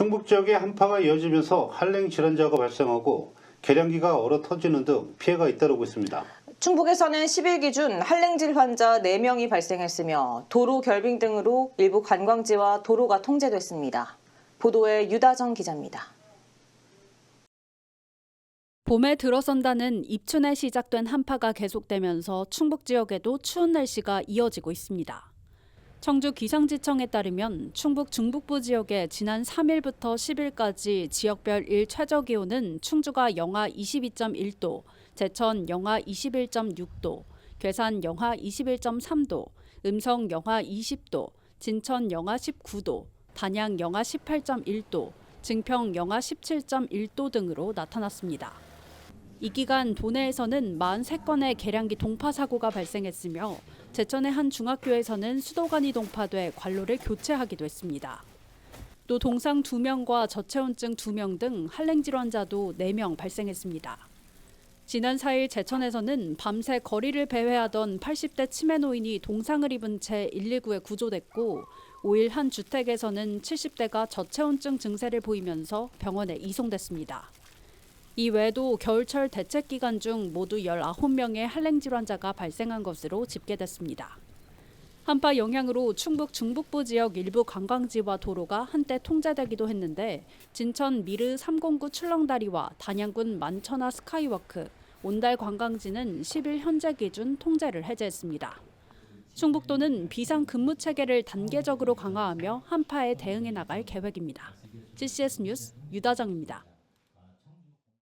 충북 지역에 한파가 이어지면서 한랭 질환자가 발생하고 계량기가 얼어 터지는 등 피해가 잇따르고 있습니다. 충북에서는 10일 기준 한랭질 환자 4명이 발생했으며 도로 결빙 등으로 일부 관광지와 도로가 통제됐습니다. 보도에 유다정 기자입니다. 봄에 들어선다는 입춘에 시작된 한파가 계속되면서 충북 지역에도 추운 날씨가 이어지고 있습니다. 청주 기상지청에 따르면 충북 중북부 지역의 지난 3일부터 10일까지 지역별 일 최저 기온은 충주가 영하 22.1도, 제천 영하 21.6도, 괴산 영하 21.3도, 음성 영하 20도, 진천 영하 19도, 단양 영하 18.1도, 증평 영하 17.1도 등으로 나타났습니다. 이 기간 도내에서는 43건의 계량기 동파 사고가 발생했으며 제천의 한 중학교에서는 수도관이 동파돼 관로를 교체하기도 했습니다. 또 동상 2명과 저체온증 2명 등 한랭 질환자도 4명 발생했습니다. 지난 4일 제천에서는 밤새 거리를 배회하던 80대 치매 노인이 동상을 입은 채 119에 구조됐고 5일 한 주택에서는 70대가 저체온증 증세를 보이면서 병원에 이송됐습니다. 이 외에도 겨울철 대책 기간 중 모두 19명의 한랭 질환자가 발생한 것으로 집계됐습니다. 한파 영향으로 충북 중북부 지역 일부 관광지와 도로가 한때 통제되기도 했는데 진천 미르 309 출렁다리와 단양군 만천하 스카이워크, 온달 관광지는 10일 현재 기준 통제를 해제했습니다. 충북도는 비상 근무 체계를 단계적으로 강화하며 한파에 대응해 나갈 계획입니다. GCS 뉴스 유다정입니다.